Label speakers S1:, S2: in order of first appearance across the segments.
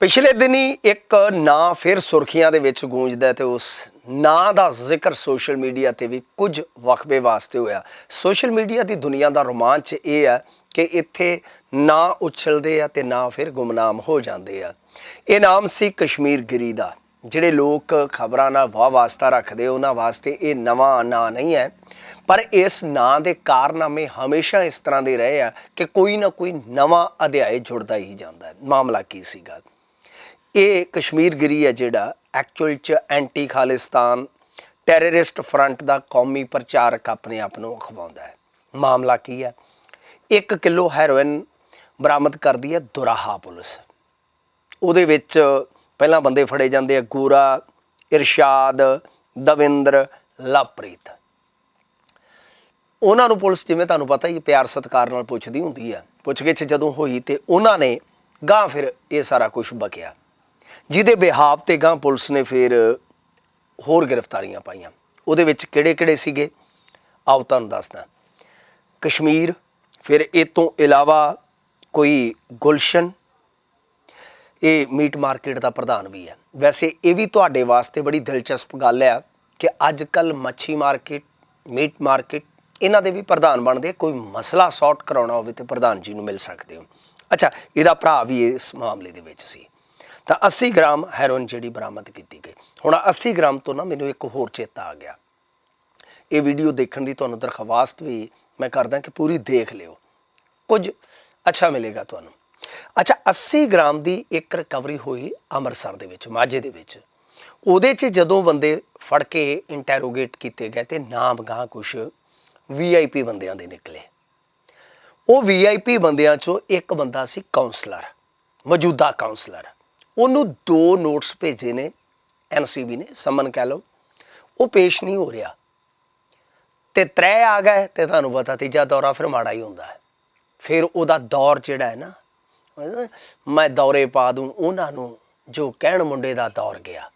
S1: ਪਿਛਲੇ ਦਿਨੀ ਇੱਕ ਨਾਂ ਫਿਰ ਸੁਰਖੀਆਂ ਦੇ ਵਿੱਚ ਗੂੰਜਦਾ ਹੈ ਤੇ ਉਸ ਨਾਂ ਦਾ ਜ਼ਿਕਰ ਸੋਸ਼ਲ ਮੀਡੀਆ ਤੇ ਵੀ ਕੁਝ ਵਕਬੇ ਵਾਸਤੇ ਹੋਇਆ। ਸੋਸ਼ਲ ਮੀਡੀਆ ਦੀ ਦੁਨੀਆ ਦਾ ਰੋਮਾਂਚ ਇਹ ਹੈ ਕਿ ਇੱਥੇ ਨਾਂ ਉਛਲਦੇ ਆ ਤੇ ਨਾਂ ਫਿਰ ਗੁੰਮਨਾਮ ਹੋ ਜਾਂਦੇ ਆ। ਇਹ ਨਾਮ ਸੀ ਕਸ਼ਮੀਰ ਗਿਰੀ ਦਾ। ਜਿਹੜੇ ਲੋਕ ਖਬਰਾਂ ਨਾਲ ਵਾਹ ਵਾਸਤਾ ਰੱਖਦੇ, ਉਹਨਾਂ ਵਾਸਤੇ ਇਹ ਨਵਾਂ ਨਾਂ ਨਹੀਂ ਹੈ। ਪਰ ਇਸ ਨਾਂ ਦੇ ਕਾਰਨਾਮੇ ਹਮੇਸ਼ਾ ਇਸ ਤਰ੍ਹਾਂ ਦੇ ਰਹੇ ਆ ਕਿ ਕੋਈ ਨਾ ਕੋਈ ਨਵਾਂ ਅਧਿਆਇ ਜੁੜਦਾ ਹੀ ਜਾਂਦਾ ਹੈ। ਮਾਮਲਾ ਕੀ ਸੀਗਾ? ਇਹ ਕਸ਼ਮੀਰ ਗਿਰੀ ਹੈ ਜਿਹੜਾ ਐਕਚੁਅਲ ਚ ਐਂਟੀ ਖਾਲਿਸਤਾਨ ਟੈਰਰਿਸਟ ਫਰੰਟ ਦਾ ਕੌਮੀ ਪ੍ਰਚਾਰਕ ਆਪਣੇ ਆਪ ਨੂੰ ਅਖਵਾਉਂਦਾ ਹੈ। ਮਾਮਲਾ ਕੀ ਹੈ? 1 ਕਿਲੋ ਹੈਰੋਇਨ ਬਰਾਮਦ ਕਰਦੀ ਹੈ ਦੁਰਾਹਾ ਪੁਲਿਸ। ਉਹਦੇ ਵਿੱਚ ਪਹਿਲਾਂ ਬੰਦੇ ਫੜੇ ਜਾਂਦੇ ਆ ਗੋਰਾ, ਇਰਸ਼ਾਦ, ਦਵਿੰਦਰ, ਲਵਪ੍ਰੀਤ। ਉਹਨਾਂ ਨੂੰ ਪੁਲਿਸ ਜਿਵੇਂ ਤੁਹਾਨੂੰ ਪਤਾ ਹੀ ਪਿਆਰ ਸਤਿਕਾਰ ਨਾਲ ਪੁੱਛਦੀ ਹੁੰਦੀ ਆ ਪੁੱਛਗਿੱਛ ਜਦੋਂ ਹੋਈ ਤੇ ਉਹਨਾਂ ਨੇ ਗਾਂ ਫਿਰ ਇਹ ਸਾਰਾ ਕੁਝ ਬਕਿਆ। ਜਿਹਦੇ ਬਿਹਾਵ ਤੇ ਗਾਂ ਪੁਲਿਸ ਨੇ ਫਿਰ ਹੋਰ ਗ੍ਰਿਫਤਾਰੀਆਂ ਪਾਈਆਂ। ਉਹਦੇ ਵਿੱਚ ਕਿਹੜੇ-ਕਿਹੜੇ ਸੀਗੇ? ਆਓ ਤੁਹਾਨੂੰ ਦੱਸਦਾ। ਕਸ਼ਮੀਰ, ਫਿਰ ਇਹ ਤੋਂ ਇਲਾਵਾ ਕੋਈ ਗੁਲਸ਼ਨ। ਇਹ ਮੀਟ ਮਾਰਕੀਟ ਦਾ ਪ੍ਰਧਾਨ ਵੀ ਹੈ। ਵੈਸੇ ਇਹ ਵੀ ਤੁਹਾਡੇ ਵਾਸਤੇ ਬੜੀ ਦਿਲਚਸਪ ਗੱਲ ਹੈ ਕਿ ਅੱਜ ਕੱਲ ਮੱਛੀ ਮਾਰਕੀਟ, ਮੀਟ ਮਾਰਕੀਟ, ਇਹਨਾਂ ਦੇ ਵੀ ਪ੍ਰਧਾਨ ਬਣਦੇ ਕੋਈ ਮਸਲਾ ਸੌਟ ਕਰਾਉਣਾ ਹੋਵੇ ਤੇ ਪ੍ਰਧਾਨ ਜੀ ਨੂੰ ਮਿਲ ਸਕਦੇ ਹੋ। ਅੱਛਾ, ਇਹਦਾ ਭਰਾ ਵੀ ਇਸ ਮਾਮਲੇ ਦੇ ਵਿੱਚ ਸੀ। ਤਾਂ 80 ਗ੍ਰਾਮ ਹੈਰੋਇਨ ਜਿਹੜੀ ਬਰਾਮਦ ਕੀਤੀ ਗਈ। ਹੁਣ 80 ਗ੍ਰਾਮ ਤੋਂ ਨਾ ਮੈਨੂੰ ਇੱਕ ਹੋਰ ਚੇਤਾ ਆ ਗਿਆ। ਇਹ ਵੀਡੀਓ ਦੇਖਣ ਦੀ ਤੁਹਾਨੂੰ ਦਰਖਾਸਤ ਵੀ ਮੈਂ ਕਰਦਾ ਕਿ ਪੂਰੀ ਦੇਖ ਲਿਓ। ਕੁਝ ਅੱਛਾ ਮਿਲੇਗਾ ਤੁਹਾਨੂੰ। ਅੱਛਾ 80 ਗ੍ਰਾਮ ਦੀ ਇੱਕ ਰਿਕਵਰੀ ਹੋਈ ਅੰਮ੍ਰਿਤਸਰ ਦੇ ਵਿੱਚ, ਮਾਝੇ ਦੇ ਵਿੱਚ। ਉਹਦੇ 'ਚ ਜਦੋਂ ਬੰਦੇ ਫੜ ਕੇ ਇੰਟਰੋਗੇਟ ਕੀਤੇ ਗਏ ਤੇ ਨਾਮ ਗਾਂ ਕੁਛ ਵੀਆਈਪੀ ਬੰਦਿਆਂ ਦੇ ਨਿਕਲੇ। ਉਹ ਵੀਆਈਪੀ ਬੰਦਿਆਂ 'ਚੋਂ ਇੱਕ ਬੰਦਾ ਸੀ ਕਾਉਂਸਲਰ ਮੌਜੂਦਾ ਕਾਉਂਸਲਰ ਉਹਨੂੰ ਦੋ ਨੋਟਸ ਭੇਜੇ ਨੇ ਐਨਸੀਬੀ ਨੇ, ਸਮਨ ਕਹਿ ਲਓ। ਉਹ ਪੇਸ਼ ਨਹੀਂ ਹੋ ਰਿਹਾ। ਤੇ ਤਰੇ ਆ ਗਏ ਤੇ ਤੁਹਾਨੂੰ ਪਤਾ ਤੀਜਾ ਦੌਰਾ ਫਿਰ ਮਾੜਾ ਹੀ ਹੁੰਦਾ ਹੈ। ਫਿਰ ਉਹਦਾ ਦੌਰ ਜਿਹੜਾ ਹੈ ਨਾ, ਮੈਂ ਦੌਰੇ ਪਾ ਦੂੰ, ਉਹਨਾਂ ਨੂੰ ਜੋ ਕਹਿਣ ਮੁੰਡੇ ਦਾ ਦੌਰ ਗਿਆ।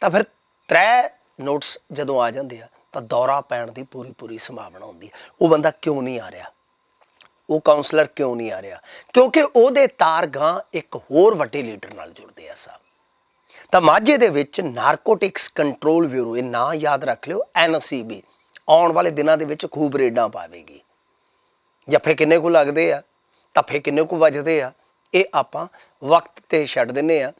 S1: ਤਾਂ ਫਿਰ ਤਰੇ ਨੋਟਸ ਜਦੋਂ ਆ ਜਾਂਦੇ ਆ, ਤਾਂ ਦੌਰਾ ਪੈਣ ਦੀ ਪੂਰੀ ਪੂਰੀ ਸੰਭਾਵਨਾ ਹੁੰਦੀ ਹੈ। ਉਹ ਬੰਦਾ ਕਿਉਂ ਨਹੀਂ ਆ ਰਿਹਾ? ਉਹ ਕਾਉਂਸਲਰ ਕਿਉਂ ਨਹੀਂ ਆ ਰਿਹਾ? ਕਿਉਂਕਿ ਉਹਦੇ ਤਾਰ ਗਾਂ ਇੱਕ ਹੋਰ ਵੱਡੇ ਲੀਡਰ ਨਾਲ ਜੁੜਦੇ ਆ ਸਾਹਿਬ ਤਾਂ ਮਾਝੇ ਦੇ ਵਿੱਚ ਨਾਰਕੋਟਿਕਸ ਕੰਟਰੋਲ ਬਿਊਰੋ ਇਹ ਨਾਂ ਯਾਦ ਰੱਖ ਲਿਓ ਐਨਸੀਬੀ ਆਉਣ ਵਾਲੇ ਦਿਨਾਂ ਦੇ ਵਿੱਚ ਖੂਬ ਰੇਡਾਂ ਪਾਵੇਗੀ। ਜੱਫੇ ਕਿੰਨੇ ਕੁ ਲੱਗਦੇ ਆ? ਤੱਫੇ ਕਿੰਨੇ ਕੁ ਵੱਜਦੇ ਆ? ਇਹ ਆਪਾਂ ਵਕਤ ਤੇ ਛੱਡ ਦਿੰਨੇ ਆ।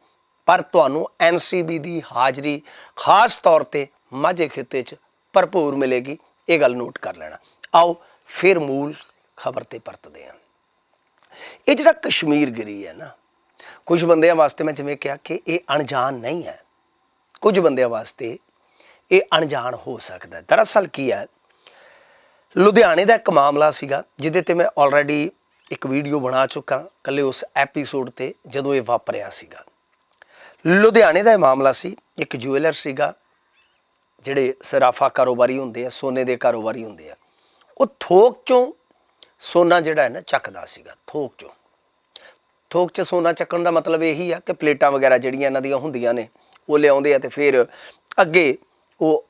S1: ਪਰ ਤੁਹਾਨੂੰ ਐਨਸੀਬੀ ਦੀ ਹਾਜ਼ਰੀ ਖਾਸ ਤੌਰ ਤੇ ਮਾਝੇ ਖਿੱਤੇ 'ਚ ਭਰਪੂਰ ਮਿਲੇਗੀ। ਇਹ ਗੱਲ ਨੋਟ ਕਰ ਲੈਣਾ। ਆਓ ਫਿਰ ਮੂਲ ਖਬਰ ਤੇ ਪਰਤਦੇ ਹਾਂ। ਇਹ ਜਿਹੜਾ ਕਸ਼ਮੀਰ ਗਿਰੀ ਹੈ ਨਾ, ਕੁਝ ਬੰਦਿਆਂ ਵਾਸਤੇ ਮੈਂ ਜਿਵੇਂ ਕਿਹਾ ਕਿ ਇਹ ਅਣਜਾਣ ਨਹੀਂ ਹੈ। ਕੁਝ ਬੰਦਿਆਂ ਵਾਸਤੇ ਇਹ ਅਣਜਾਣ ਹੋ ਸਕਦਾ ਦਰਅਸਲ ਕੀ ਹੈ, ਲੁਧਿਆਣੇ ਦਾ ਇੱਕ ਮਾਮਲਾ ਸੀਗਾ, ਜਿਹਦੇ ਤੇ ਮੈਂ ਆਲਰੇਡੀ ਇੱਕ ਵੀਡੀਓ ਬਣਾ ਚੁੱਕਾ ਕੱਲੇ ਉਸ ਐਪੀਸੋਡ ਤੇ ਜਦੋਂ ਇਹ ਵਾਪਰਿਆ ਸੀਗਾ। ਲੁਧਿਆਣੇ ਦਾ ਇਹ ਮਾਮਲਾ ਸੀ, ਇੱਕ ਜੁਐਲਰ ਸੀਗਾ, ਜਿਹੜੇ ਸਰਾਫਾ ਕਾਰੋਬਾਰੀ ਹੁੰਦੇ ਆ, ਸੋਨੇ ਦੇ ਕਾਰੋਬਾਰੀ ਹੁੰਦੇ ਆ। ਉਹ ਥੋਕ ਚੋਂ ਸੋਨਾ ਜਿਹੜਾ ਹੈ ਨਾ ਚੱਕਦਾ ਸੀਗਾ, ਥੋਕ ਚੋਂ। ਥੋਕ ਚ ਸੋਨਾ ਚੱਕਣ ਦਾ ਮਤਲਬ ਇਹੀ ਆ ਕਿ ਪਲੇਟਾਂ ਵਗੈਰਾ ਜਿਹੜੀਆਂ ਇਹਨਾਂ ਦੀਆਂ ਹੁੰਦੀਆਂ ਨੇ, ਉਹ ਲਿਆਉਂਦੇ ਆ ਤੇ ਫਿਰ ਅੱਗੇ ਉਹ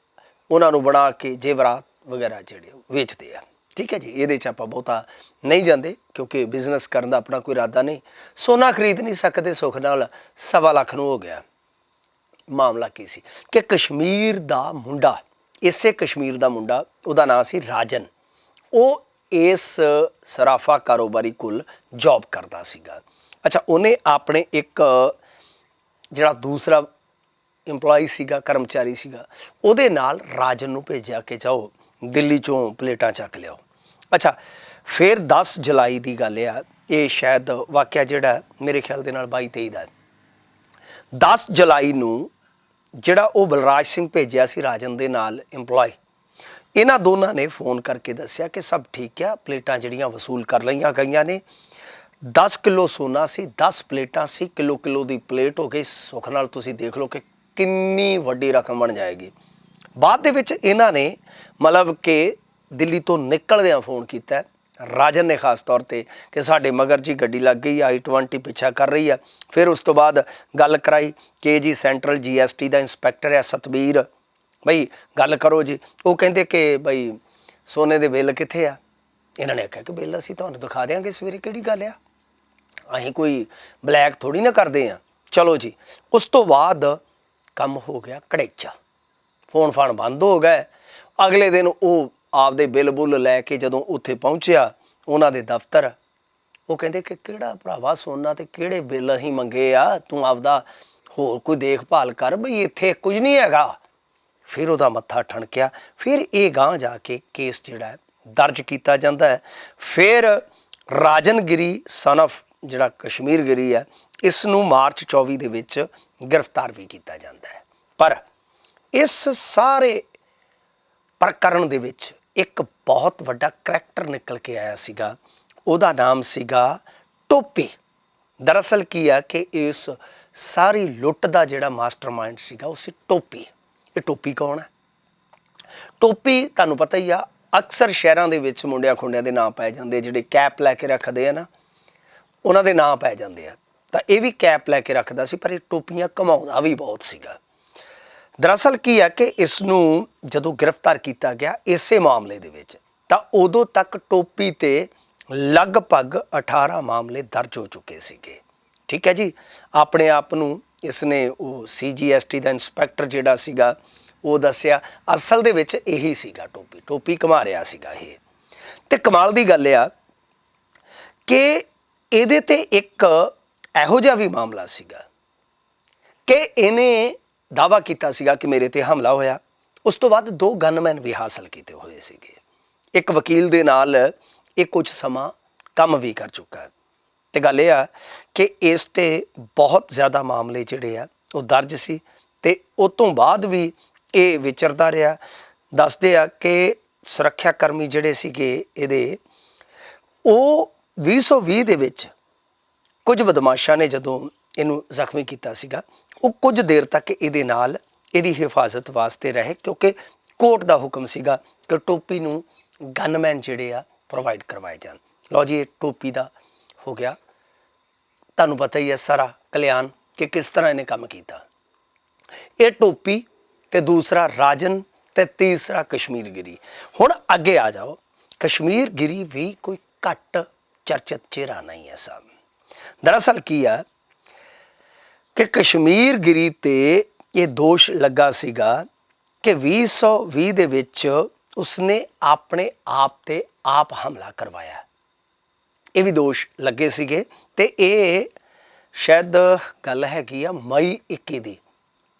S1: ਉਹਨਾਂ ਨੂੰ ਬਣਾ ਕੇ ਜੇਵਰਾਤ ਵਗੈਰਾ ਜਿਹੜੇ ਵੇਚਦੇ ਆ। ਠੀਕ ਹੈ ਜੀ? ਇਹਦੇ ਚ ਆਪਾਂ ਬਹੁਤਾ ਨਹੀਂ ਜਾਂਦੇ ਕਿਉਂਕਿ ਬਿਜ਼ਨਸ ਕਰਨ ਦਾ ਆਪਣਾ ਕੋਈ ਇਰਾਦਾ ਨਹੀਂ। ਸੋਨਾ ਖਰੀਦ ਨਹੀਂ ਸਕਦੇ, ਸੁੱਖ ਨਾਲ ਸਵਾ ਲੱਖ ਨੂੰ ਹੋ ਗਿਆ। ਮਾਮਲਾ ਕੀ ਸੀ? ਕਿ ਕਸ਼ਮੀਰ ਦਾ ਮੁੰਡਾ, ਇਸੇ ਕਸ਼ਮੀਰ ਦਾ ਮੁੰਡਾ, ਉਹਦਾ ਨਾਮ ਸੀ ਰਾਜਨ। ਉਹ ਇਸ ਸਰਾਫਾ ਕਾਰੋਬਾਰੀ ਕੋਲ ਜੌਬ ਕਰਦਾ ਸੀਗਾ। ਅੱਛਾ, ਉਹਨੇ ਆਪਣੇ ਇੱਕ, ਜਿਹੜਾ ਦੂਸਰਾ EMPLOYE ਸੀਗਾ, ਕਰਮਚਾਰੀ ਸੀਗਾ, ਉਹਦੇ ਨਾਲ ਰਾਜਨ ਨੂੰ ਭੇਜਿਆ ਕਿ ਜਾਓ, ਦਿੱਲੀ ਚੋਂ ਪਲੇਟਾਂ ਚੱਕ ਲਿਆਓ। ਅੱਛਾ, ਫਿਰ 10 ਜੁਲਾਈ ਦੀ ਗੱਲ ਆ, ਇਹ ਸ਼ਾਇਦ ਵਾਕਿਆ ਜਿਹੜਾ ਮੇਰੇ ਖਿਆਲ ਦੇ ਨਾਲ 22 23 ਦਾ ਹੈ। 10 ਜੁਲਾਈ ਨੂੰ ਜਿਹੜਾ ਉਹ ਬਲਰਾਜ ਸਿੰਘ ਭੇਜਿਆ ਸੀ ਰਾਜਨ ਦੇ ਨਾਲ EMPLOYE ਇਹਨਾਂ ਦੋਨਾਂ ਨੇ ਫੋਨ ਕਰਕੇ ਦੱਸਿਆ ਕਿ ਸਭ ਠੀਕ ਆ, ਪਲੇਟਾਂ ਜਿਹੜੀਆਂ ਵਸੂਲ ਕਰ ਲਈਆਂ ਗਈਆਂ ਨੇ। 10 ਕਿਲੋ ਸੋਨਾ ਸੀ 10 ਪਲੇਟਾਂ ਸੀ, ਕਿਲੋ ਕਿਲੋ ਦੀ ਪਲੇਟ ਹੋ ਗਈ। ਸੁੱਖ ਨਾਲ ਤੁਸੀਂ ਦੇਖ ਲਓ ਕਿ ਕਿੰਨੀ ਵੱਡੀ ਰਕਮ ਬਣ ਜਾਏਗੀ। ਬਾਅਦ ਦੇ ਵਿੱਚ ਇਹਨਾਂ ਨੇ ਮਤਲਬ ਕਿ ਦਿੱਲੀ ਤੋਂ ਨਿਕਲਦਿਆਂ ਫੋਨ ਕੀਤਾ। ਰਾਜਨ ਨੇ ਖਾਸ ਤੌਰ ਤੇ ਕਿ ਸਾਡੇ ਮਗਰ ਜੀ ਗੱਡੀ ਲੱਗ ਗਈ, ਆਈ 20 ਪਿੱਛਾ ਕਰ ਰਹੀ ਆ। ਫਿਰ ਉਸ ਤੋਂ ਬਾਅਦ ਗੱਲ ਕਰਾਈ ਕਿ ਜੀ ਸੈਂਟਰਲ ਜੀਐਸਟੀ ਦਾ ਇੰਸਪੈਕਟਰ ਹੈ ਸਤਬੀਰ। ਬਈ ਗੱਲ ਕਰੋ ਜੀ। ਉਹ ਕਹਿੰਦੇ ਕਿ ਬਈ ਸੋਨੇ ਦੇ ਬਿੱਲ ਕਿੱਥੇ ਆ? ਇਹਨਾਂ ਨੇ ਆਖਿਆ ਕਿ ਬਿੱਲ ਅਸੀਂ ਤੁਹਾਨੂੰ ਦਿਖਾ ਦਿਆਂਗੇ ਸਵੇਰੇ ਕਿਹੜੀ ਗੱਲ ਆ? ਅਸੀਂ ਕੋਈ ਬਲੈਕ ਥੋੜੀ ਨਾ ਕਰਦੇ ਆ। ਚਲੋ ਜੀ, ਉਸ ਤੋਂ ਬਾਅਦ ਕੰਮ ਹੋ ਗਿਆ ਕੜੇਚਾ। ਫੋਨ ਫਾਨ ਬੰਦ ਹੋ ਗਏ। ਅਗਲੇ ਦਿਨ ਉਹ ਆਪਦੇ ਬਿੱਲ ਬੁੱਲ ਲੈ ਕੇ ਜਦੋਂ ਉੱਥੇ ਪਹੁੰਚਿਆ, ਉਹਨਾਂ ਦੇ ਦਫ਼ਤਰ, ਉਹ ਕਹਿੰਦੇ ਕਿ ਕਿਹੜਾ ਭਰਾਵਾ ਸੋਨਾ ਤੇ ਕਿਹੜੇ ਬਿੱਲ ਅਸੀਂ ਮੰਗੇ ਆ? ਤੂੰ ਆਪਦਾ ਹੋਰ ਕੋਈ ਦੇਖਭਾਲ ਕਰ ਬਈ, ਇੱਥੇ ਕੁਝ ਨਹੀਂ ਹੈਗਾ। ਫਿਰ ਉਹਦਾ ਮੱਥਾ ਠਣਕਿਆ, ਫਿਰ ਇਹ ਗਾਂ ਜਾ ਕੇ ਕੇਸ ਜਿਹੜਾ ਦਰਜ ਕੀਤਾ ਜਾਂਦਾ ਹੈ। ਫਿਰ ਰਾਜਨਗਿਰੀ ਸਨ of ਜਿਹੜਾ ਕਸ਼ਮੀਰਗਿਰੀ ਹੈ ਇਸ ਨੂੰ ਮਾਰਚ 24 ਦੇ ਵਿੱਚ ਗ੍ਰਿਫਤਾਰ ਵੀ ਕੀਤਾ ਜਾਂਦਾ ਹੈ। ਪਰ ਇਸ ਸਾਰੇ ਪ੍ਰਕਰਨ ਦੇ ਵਿੱਚ ਇੱਕ ਬਹੁਤ ਵੱਡਾ ਕਰੈਕਟਰ ਨਿਕਲ ਕੇ ਆਇਆ ਸੀਗਾ। ਉਹਦਾ ਨਾਮ ਸੀਗਾ ਟੋਪੀ। ਦਰਅਸਲ ਕੀ ਆ ਕਿ ਇਸ ਸਾਰੀ ਲੁੱਟ ਦਾ ਜਿਹੜਾ ਮਾਸਟਰਮਾਈਂਡ ਸੀਗਾ, ਉਹ ਸੀ ਟੋਪੀ। ਇਹ ਟੋਪੀ ਕੌਣ ਹੈ? ਟੋਪੀ ਤੁਹਾਨੂੰ ਪਤਾ ਹੀ ਆ, ਅਕਸਰ ਸ਼ਹਿਰਾਂ ਦੇ ਵਿੱਚ ਮੁੰਡਿਆਂ ਖੁੰਡਿਆਂ ਦੇ ਨਾਂ ਪੈ ਜਾਂਦੇ ਜਿਹੜੇ ਕੈਪ ਲੈ ਕੇ ਰੱਖਦੇ ਆ ਨਾ, ਉਹਨਾਂ ਦੇ ਨਾਂ ਪੈ ਜਾਂਦੇ ਆ। ਤਾਂ ਇਹ ਵੀ ਕੈਪ ਲੈ ਕੇ ਰੱਖਦਾ ਸੀ, ਪਰ ਇਹ ਟੋਪੀਆਂ ਕਮਾਉਂਦਾ ਵੀ ਬਹੁਤ ਸੀਗਾ। ਦਰਅਸਲ ਕੀ ਆ ਕਿ ਇਸ ਨੂੰ ਜਦੋਂ ਗ੍ਰਿਫਤਾਰ ਕੀਤਾ ਗਿਆ ਇਸੇ ਮਾਮਲੇ ਦੇ ਵਿੱਚ, ਤਾਂ ਉਦੋਂ ਤੱਕ ਟੋਪੀ ਤੇ ਲਗਭਗ 18 ਮਾਮਲੇ ਦਰਜ ਹੋ ਚੁੱਕੇ ਸੀਗੇ। ਠੀਕ ਹੈ ਜੀ? ਆਪਣੇ ਆਪ ਨੂੰ ਇਸ ਨੇ ਉਹ ਸੀਜੀਐਸਟੀ ਦਾ ਇਨਸਪੈਕਟਰ ਜਿਹੜਾ ਸੀਗਾ, ਉਹ ਦੱਸਿਆ, ਅਸਲ ਦੇ ਵਿੱਚ ਇਹੀ ਸੀਗਾ ਟੋਪੀ ਟੋਪੀ ਕਮਾ ਰਿਹਾ ਸੀਗਾ ਇਹ। ਤੇ ਕਮਾਲ ਦੀ ਗੱਲ ਆ ਕਿ ਇਹਦੇ ਤੇ ਇੱਕ ਇਹੋ ਜਿਹਾ ਵੀ ਮਾਮਲਾ ਸੀਗਾ ਕਿ ਇਹਨੇ ਦਾਵਾ ਕੀਤਾ ਸੀਗਾ ਕਿ ਮੇਰੇ ਤੇ ਹਮਲਾ ਹੋਇਆ। ਉਸ ਤੋਂ ਬਾਅਦ ਦੋ ਗਨਮੈਨ ਵੀ ਹਾਸਲ ਕੀਤੇ ਹੋਏ ਸੀਗੇ। ਇੱਕ ਵਕੀਲ ਦੇ ਨਾਲ ਇਹ ਕੁਝ ਸਮਾਂ ਕੰਮ ਵੀ ਕਰ ਚੁੱਕਾ ਹੈ। ਤੇ ਗੱਲ ਇਹ ਆ ਕਿ ਇਸ ਤੇ ਬਹੁਤ ਜ਼ਿਆਦਾ ਮਾਮਲੇ ਜਿਹੜੇ ਆ, ਉਹ ਦਰਜ ਸੀ ਤੇ ਉਸ ਤੋਂ ਬਾਅਦ ਵੀ ਇਹ ਵਿਚਰਦਾ ਰਿਹਾ। ਦੱਸਦੇ ਆ ਕਿ ਸੁਰੱਖਿਆ ਕਰਮੀ ਜਿਹੜੇ ਸੀਗੇ ਇਹਦੇ, ਉਹ 2020 ਦੇ ਵਿੱਚ ਕੁਝ ਬਦਮਾਸ਼ਾਂ ਨੇ ਜਦੋਂ ਇਹਨੂੰ ਜ਼ਖਮੀ ਕੀਤਾ ਸੀਗਾ, ਉਹ ਕੁਝ ਦੇਰ ਤੱਕ ਇਹਦੇ ਨਾਲ ਇਹਦੀ ਹਿਫਾਜ਼ਤ ਵਾਸਤੇ ਰਹੇ ਕਿਉਂਕਿ ਕੋਰਟ ਦਾ ਹੁਕਮ ਸੀਗਾ ਕਿ ਟੋਪੀ ਨੂੰ ਗਨਮੈਨ ਜਿਹੜੇ ਆ ਪ੍ਰੋਵਾਈਡ ਕਰਵਾਏ ਜਾਣ। ਲਓ ਜੀ, ਇਹ ਟੋਪੀ ਦਾ ਹੋ ਗਿਆ। ਤੁਹਾਨੂੰ ਪਤਾ ਹੀ ਹੈ ਸਾਰਾ ਕਲਿਆਣ ਕਿ ਕਿਸ ਤਰ੍ਹਾਂ ਇਹਨੇ ਕੰਮ ਕੀਤਾ। ਇਹ ਟੋਪੀ ਤੇ ਦੂਸਰਾ ਰਾਜਨ ਤੇ ਤੀਸਰਾ ਕਸ਼ਮੀਰਗਿਰੀ। ਹੁਣ ਅੱਗੇ ਆ ਜਾਓ। ਕਸ਼ਮੀਰ ਗਿਰੀ ਵੀ ਕੋਈ ਘੱਟ ਚਰਚਿਤ ਚਿਹਰਾ ਨਹੀਂ ਹੈ ਸਾਹਿਬ ਦਰਅਸਲ ਕੀ ਆ ਕਿ ਕਸ਼ਮੀਰ ਗਿਰੀ ਤੇ ਇਹ ਦੋਸ਼ ਲੱਗਾ ਸੀਗਾ ਕਿ 2020 ਦੇ ਵਿੱਚ ਉਸਨੇ ਆਪਣੇ ਆਪ ਤੇ ਆਪ ਹਮਲਾ ਕਰਵਾਇਆ। ਇਹ ਵੀ ਦੋਸ਼ ਲੱਗੇ ਸੀਗੇ ਤੇ ਇਹ ਸ਼ਾਇਦ ਗੱਲ ਹੈਗੀ ਆ ਮਈ 21 ਦੀ।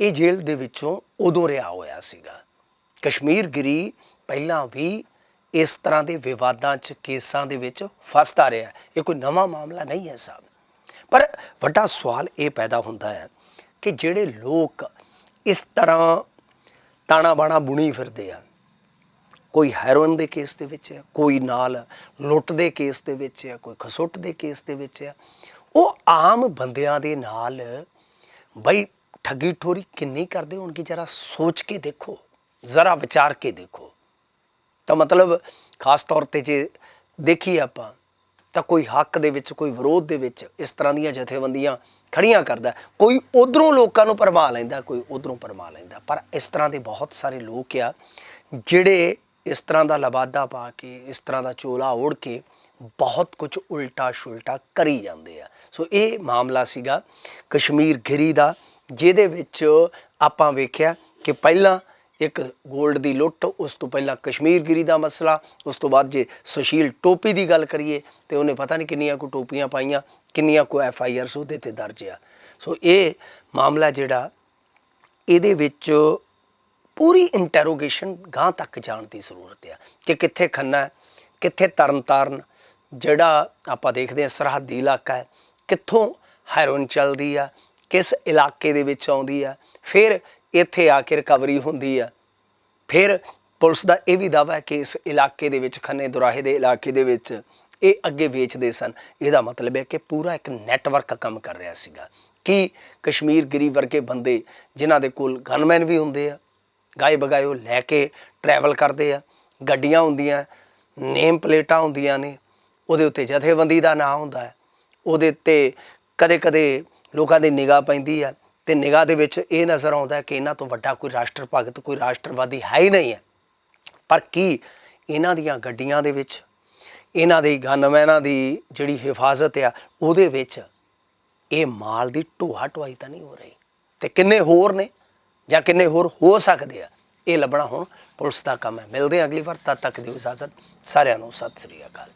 S1: ਇਹ ਜੇਲ੍ਹ ਦੇ ਵਿੱਚੋਂ ਉਦੋਂ ਰਿਹਾ ਹੋਇਆ ਸੀਗਾ। ਕਸ਼ਮੀਰ ਗਿਰੀ ਪਹਿਲਾਂ ਵੀ ਇਸ ਤਰ੍ਹਾਂ ਦੇ ਵਿਵਾਦਾਂ 'ਚ ਕੇਸਾਂ ਦੇ ਵਿੱਚ ਫਸਦਾ ਰਿਹਾ। ਇਹ ਕੋਈ ਨਵਾਂ ਮਾਮਲਾ ਨਹੀਂ ਹੈ ਸਾਹਿਬ। ਪਰ ਵੱਡਾ ਸਵਾਲ ਇਹ ਪੈਦਾ ਹੁੰਦਾ ਹੈ ਕਿ ਜਿਹੜੇ ਲੋਕ ਇਸ ਤਰ੍ਹਾਂ ਤਾਣਾ ਬਾਣਾ ਬੁਣੀ ਫਿਰਦੇ ਆ ਕੋਈ ਹੈਰੋਇਨ ਦੇ ਕੇਸ ਦੇ ਵਿੱਚ ਹੈ, ਕੋਈ ਨਾਲ ਲੁੱਟ ਦੇ ਕੇਸ ਦੇ ਵਿੱਚ ਹੈ, ਕੋਈ ਖਸੁੱਟ ਦੇ ਕੇਸ ਦੇ ਵਿੱਚ ਹੈ। ਉਹ ਆਮ ਬੰਦਿਆਂ ਦੇ ਨਾਲ ਬਈ ਠੱਗੀ ਠੋਰੀ ਕਿੰਨੀ ਕਰਦੇ ਹੋਣਗੇ, ਜਰਾ ਸੋਚ ਕੇ ਦੇਖੋ, ਜ਼ਰਾ ਵਿਚਾਰ ਕੇ ਦੇਖੋ। ਤਾਂ ਮਤਲਬ ਖਾਸ ਤੌਰ ਤੇ ਜੇ ਦੇਖੀ ਆਪਾਂ, ਤਾਂ ਕੋਈ ਹੱਕ ਦੇ ਵਿੱਚ, ਕੋਈ ਵਿਰੋਧ ਦੇ ਵਿੱਚ ਇਸ ਤਰ੍ਹਾਂ ਦੀਆਂ ਜਥੇਬੰਦੀਆਂ ਖੜੀਆਂ ਕਰਦਾ। ਕੋਈ ਉਧਰੋਂ ਲੋਕਾਂ ਨੂੰ ਪਰਮਾ ਲੈਂਦਾ, ਕੋਈ ਉਧਰੋਂ ਪਰਮਾ ਲੈਂਦਾ। ਪਰ ਇਸ ਤਰ੍ਹਾਂ ਦੇ ਬਹੁਤ ਸਾਰੇ ਲੋਕ ਆ, ਜਿਹੜੇ ਇਸ ਤਰ੍ਹਾਂ ਦਾ ਲਬਾਦਾ ਪਾ ਕੇ, ਇਸ ਤਰ੍ਹਾਂ ਦਾ ਚੋਲਾ ਓੜ ਕੇ ਬਹੁਤ ਕੁਝ ਉਲਟਾ ਸ਼ੁਲਟਾ ਕਰੀ ਜਾਂਦੇ ਆ। ਸੋ ਇਹ ਮਾਮਲਾ ਸੀਗਾ ਕਸ਼ਮੀਰ ਗਿਰੀ ਦਾ, ਜਿਹਦੇ ਵਿੱਚ ਆਪਾਂ ਵੇਖਿਆ ਕਿ ਪਹਿਲਾਂ ਇੱਕ 골ਡ ਦੀ ਲੁੱਟ, ਉਸ ਤੋਂ ਪਹਿਲਾਂ ਕਸ਼ਮੀਰ ਗਿਰੀ ਦਾ ਮਸਲਾ, ਉਸ ਤੋਂ ਬਾਅਦ ਜੇ ਸੁਸ਼ੀਲ ਟੋਪੀ ਦੀ ਗੱਲ ਕਰੀਏ ਤੇ ਉਹਨੇ ਪਤਾ ਨਹੀਂ ਕਿੰਨੀਆਂ ਕੋ ਟੋਪੀਆਂ ਪਾਈਆਂ, ਕਿੰਨੀਆਂ ਕੋ ਐਫ ਆਈ ਆਰ ਉਹਦੇ ਤੇ ਦਰਜ ਆ। ਸੋ ਇਹ ਮਾਮਲਾ ਜਿਹੜਾ, ਇਹਦੇ ਵਿੱਚ ਪੂਰੀ ਇੰਟਰੋਗੇਸ਼ਨ ਗਾਂ ਤੱਕ ਜਾਣ ਦੀ ਜ਼ਰੂਰਤ ਆ ਕਿ ਕਿੱਥੇ ਖੰਨਾ ਹੈ, ਕਿੱਥੇ ਤਰਨਤਾਰਨ, ਜਿਹੜਾ ਆਪਾਂ ਦੇਖਦੇ ਹਾਂ ਸਰਹੱਦੀ ਇਲਾਕਾ ਹੈ, ਕਿੱਥੋਂ ਹੈਰੋਇਨ ਚੱਲਦੀ ਆ, ਕਿਸ ਇਲਾਕੇ ਦੇ ਵਿੱਚ ਆਉਂਦੀ ਆ, ਫਿਰ ਇੱਥੇ ਆ ਕੇ ਰਿਕਵਰੀ ਹੁੰਦੀ ਆ। ਫਿਰ ਪੁਲਿਸ ਦਾ ਇਹ ਵੀ ਦਾਵਾ ਹੈ ਕਿ ਇਸ ਇਲਾਕੇ ਦੇ ਵਿੱਚ, ਖੰਨੇ ਦੁਰਾਹੇ ਦੇ ਇਲਾਕੇ ਦੇ ਵਿੱਚ ਇਹ ਅੱਗੇ ਵੇਚਦੇ ਸਨ। ਇਹਦਾ ਮਤਲਬ ਹੈ ਕਿ ਪੂਰਾ ਇੱਕ ਨੈਟਵਰਕ ਕੰਮ ਕਰ ਰਿਹਾ ਸੀਗਾ। ਕਿ ਕਸ਼ਮੀਰ ਗਿਰੀ ਵਰਗੇ ਬੰਦੇ ਜਿਨ੍ਹਾਂ ਦੇ ਕੋਲ ਗਨਮੈਨ ਵੀ ਹੁੰਦੇ ਆ ਗਾਏ ਬਗਾਏ ਉਹ ਲੈ ਕੇ ਟਰੈਵਲ ਕਰਦੇ ਆ, ਗੱਡੀਆਂ ਹੁੰਦੀਆਂ ਨੇਮ ਪਲੇਟਾਂ ਹੁੰਦੀਆਂ ਨੇ, ਉਹਦੇ ਉੱਤੇ ਜਥੇਬੰਦੀ ਦਾ ਨਾਮ ਹੁੰਦਾ ਹੈ, ਉਹਦੇ ਉੱਤੇ ਕਦੇ-ਕਦੇ ਲੋਕਾਂ ਦੀ ਨਿਗਾਹ ਪੈਂਦੀ ਆ ਤੇ ਨਿਗਾਹ ਦੇ ਵਿੱਚ ਇਹ ਨਜ਼ਰ ਆਉਂਦਾ ਕਿ ਇਹਨਾਂ ਤੋਂ ਵੱਡਾ ਕੋਈ ਰਾਸ਼ਟਰ ਭਗਤ ਕੋਈ ਰਾਸ਼ਟਰਵਾਦੀ ਹੈ ਹੀ ਨਹੀਂ ਹੈ। ਪਰ ਕੀ ਇਹਨਾਂ ਦੀਆਂ ਗੱਡੀਆਂ ਦੇ ਵਿੱਚ, ਇਹਨਾਂ ਦੇ ਗਨਮੈਨਾਂ ਦੀ ਜਿਹੜੀ ਹਿਫਾਜ਼ਤ ਆ, ਉਹਦੇ ਵਿੱਚ ਇਹ ਮਾਲ ਦੀ ਢੋਆ ਢੁਆਈ ਤਾਂ ਨਹੀਂ ਹੋ ਰਹੀ? ਤੇ ਕਿੰਨੇ ਹੋਰ ਨੇ? ਜਾਂ ਕਿੰਨੇ ਹੋਰ ਹੋ ਸਕਦੇ ਆ, ਇਹ ਲੱਭਣਾ ਹੁਣ ਪੁਲਿਸ ਦਾ ਕੰਮ ਹੈ। ਮਿਲਦੇ ਹਾਂ ਅਗਲੀ ਵਾਰ, ਤਦ ਤੱਕ ਦਿਓ ਇਜਾਜ਼ਤ ਸਾਰਿਆਂ ਨੂੰ, ਸਤਿ ਸ੍ਰੀ ਅਕਾਲ।